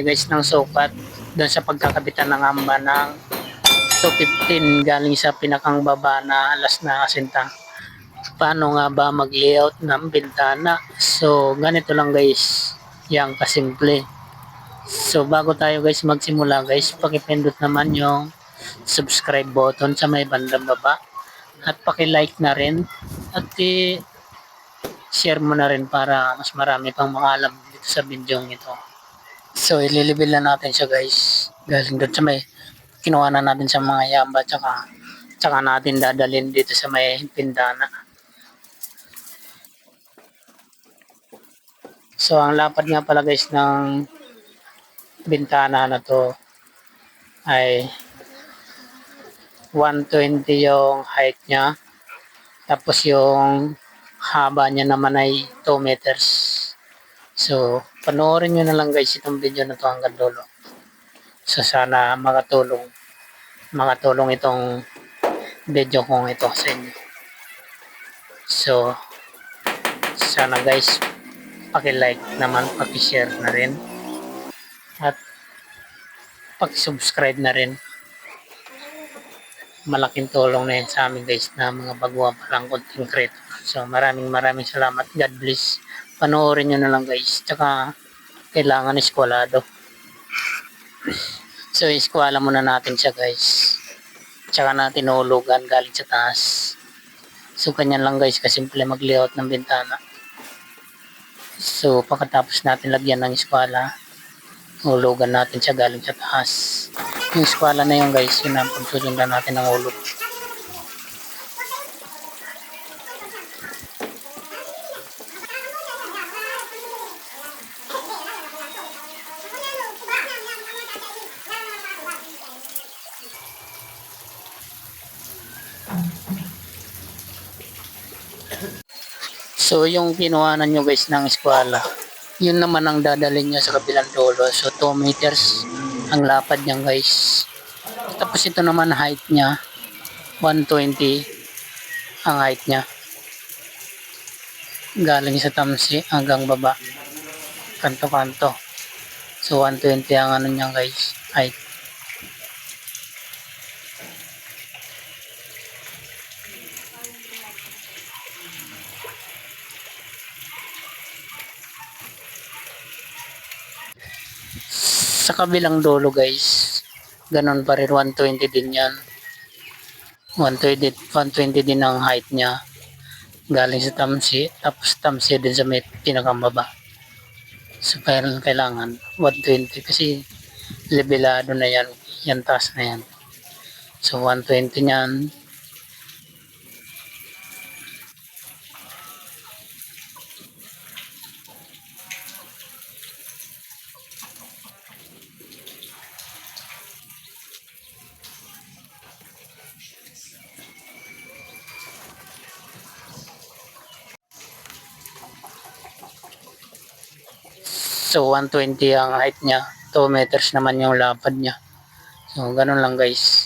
Guys ng sukat doon sa pagkakabitan ng amba ng 215 galing sa pinakang baba na alas na asinta. Paano nga ba mag-layout ng bintana? So ganito lang guys, yang kasimple. So bago tayo guys magsimula guys, pakipindot naman yung subscribe button sa may bandang baba at paki-like na rin at i- share mo na rin para mas marami pang makaalam dito sa video ito. So ililibil na natin siya guys. Galing doon sa may kinuha na natin sa mga yamba tsaka tsaka natin dadalhin dito sa may pindana. So ang lapad nga pala guys ng bintana na to ay 120 yung height niya. Tapos yung haba niya naman ay 2 meters. So, panoorin nyo na lang guys itong video na to hanggang dulo. So, sana makatulong. Makatulong itong video kong ito sa inyo. So, sana guys, paki-like naman, paki-share na rin. At paki-subscribe na rin. Malaking tulong na yan sa amin guys na mga baguhan pa lang content creator. So maraming maraming salamat. God bless. Panoorin nyo na lang guys. Tsaka kailangan eskwalado. So eskwala muna natin siya guys. Tsaka natin uhulugan galing sa taas. So kanyan lang guys kasimple mag-layout ng bintana. So pagkatapos natin lagyan ng eskwala, hulugan natin siya galing sa taas. Yung eskwala na yun guys, yun ang pagsusundan natin ng hulog. So yung kinuhanan nyo guys ng eskwala, yun naman ang dadalhin nyo sa kabilang dulo. So 2 meters ang lapad niya guys. Tapos ito naman height niya, 120 ang height niya. Galing sa tamsi hanggang baba. Kanto-kanto. So 120 ang ano niya guys, height. Sa kabilang dulo guys ganon pa rin 120 din yan. 120, 120 din ang height niya. Galing sa tamsi tapos tamsi din sa may pinakambaba. So kailangan, kailangan 120 kasi levelado na yan yan taas na yan. So 120 niyan So 120 ang height niya. 2 meters naman yung lapad niya. So ganun lang guys.